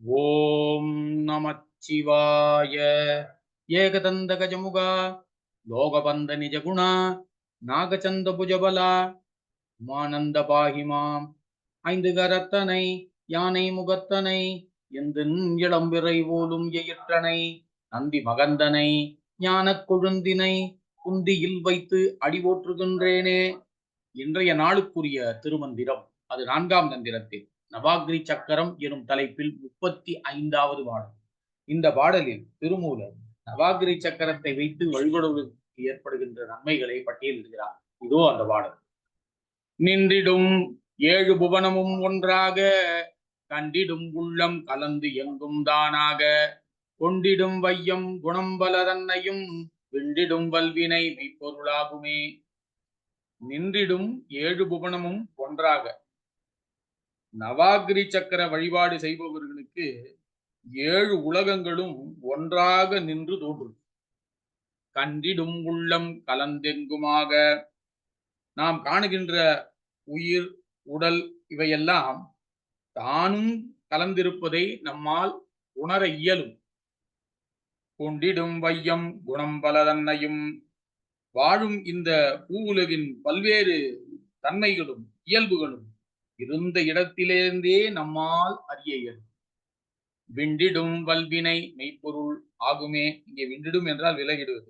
ஓம் நமச்சிவாய. ஏகதந்த கஜமுகா லோகபந்த நிஜகுணா நாகச்சந்த புஜபலா உமானந்த பாகிமாம் ஐந்து கரத்தனை யானை முகத்தனை எந்தின் இளம்பிறை போலும் எயிற்றனை நந்தி மகந்தனை ஞானக் கொழுந்தினை குந்தியில் வைத்து அடிவோற்றுகின்றேனே இன்றைய நாளுக்குரிய திருமந்திரம் அது நான்காம் தந்திரத்தில். நவாக்ரி சக்கரம் எனும் தலைப்பில் முப்பத்தி ஐந்தாவது பாடல். இந்த பாடலில் திருமூலர் நவாகிரி சக்கரத்தை வைத்து வழிபடுவதற்கு ஏற்படுகின்ற நன்மைகளை பட்டியலிடுகிறார். இதோ அந்த பாடல். நின்றிடும் ஏழு புவனமும் ஒன்றாக கண்டிடும் உள்ளம் கலந்து எங்கும் தானாக. கொண்டிடும் வையம் குணம் பலரன்னையும் விண்டிடும் வல்வினை மெய்ப்பொருளாகுமே. நின்றிடும் ஏழு புவனமும் ஒன்றாக நவாகிரி சக்கர வழிபாடு செய்பவர்களுக்கு ஏழு உலகங்களும் ஒன்றாக நின்று தோன்றும். கண்டிடும் உள்ளம் கலந்தெங்குமாக. நாம் காணுகின்ற உயிர் உடல் இவையெல்லாம் தானும் கலந்திருப்பதை நம்மால் உணர இயலும். கொண்டிடும் வையம் குணம் பலதன்னையும் வாழும் இந்த பூவுலகின் பல்வேறு தன்மைகளும் இயல்புகளும் இருந்த இடத்திலிருந்தே நம்மால் அறிய இயலும். விண்டிடும் வல்வினை மெய்ப்பொருள் ஆகுமே. இங்கே விண்டிடும் என்றால் விலகிடுவது.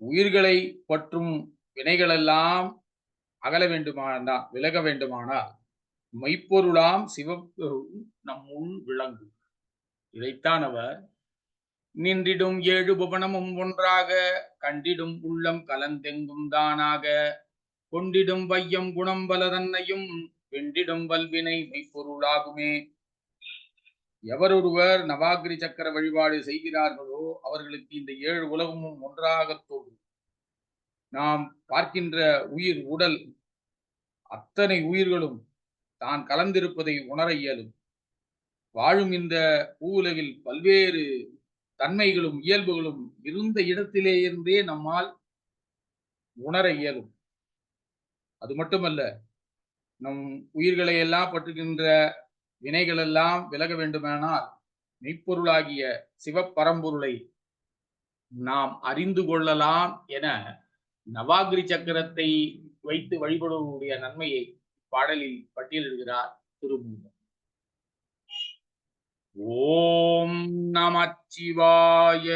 உயிர்களை பற்றும் வினைகளெல்லாம் அகல வேண்டுமானால் விலக வேண்டுமானால் மெய்ப்பொருளாம் சிவப்பொருள் நம்முள் விளங்கும் இதைத்தான் அவர் நின்றிடும் ஏழு புவனமும் ஒன்றாக கண்டிடும் உள்ளம் கலந்தெங்கும் தானாக கொண்டிடும் வையம் குணம் பலதன்னையும் வெண்டிடும் வல்வினை மெய்ப்பொருளாகுமே. எவரொருவர் நவாகிரி சக்கர வழிபாடு செய்கிறார்களோ அவர்களுக்கு இந்த ஏழு உலகமும் ஒன்றாக தோன்றும். நாம் பார்க்கின்ற உயிர் உடல் அத்தனை உயிர்களும் தான் கலந்திருப்பதை உணர இயலும். வாழும் இந்த பூவுலகில் பல்வேறு தன்மைகளும் இயல்புகளும் இருந்த இடத்திலே இருந்தே நம்மால் உணர இயலும். அது மட்டுமல்ல நம் உயிர்களை எல்லாம் பற்றுகின்ற வினைகள் எல்லாம் விலக வேண்டுமானால் மெய்ப்பொருளாகிய சிவப்பரம்பொருளை நாம் அறிந்து கொள்ளலாம் என நவாகிரி சக்கரத்தை வைத்து வழிபடுவதுடைய நன்மையை பாடலில் பட்டியலிடுகிறார் திருமூலம் ஓம் நமச்சிவாய